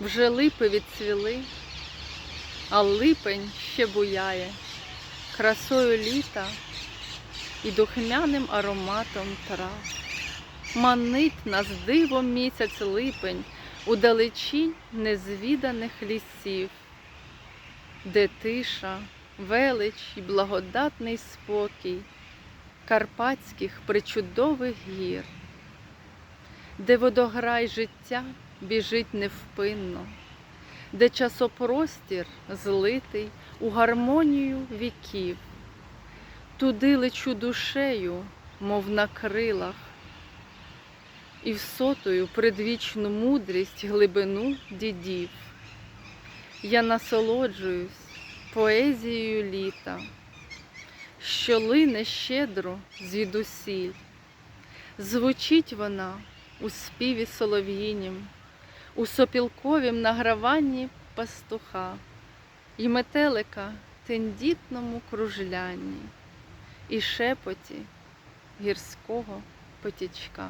Вже липи відцвіли, а липень ще буяє красою літа і духмяним ароматом трав. Манить нас дивом місяць липень у далечінь незвіданих лісів, де тиша, велич і благодатний спокій карпатських причудових гір, де водограй життя біжить невпинно, де часопростір злитий у гармонію віків, туди лечу душею, мов на крилах, і всотою предвічну мудрість глибину дідів. Я насолоджуюсь поезією літа, що лине щедро звідусіль. Звучить вона у співі солов'їнім, у сопілковім награванні пастуха і метелика тендітному кружлянні і шепоті гірського потічка.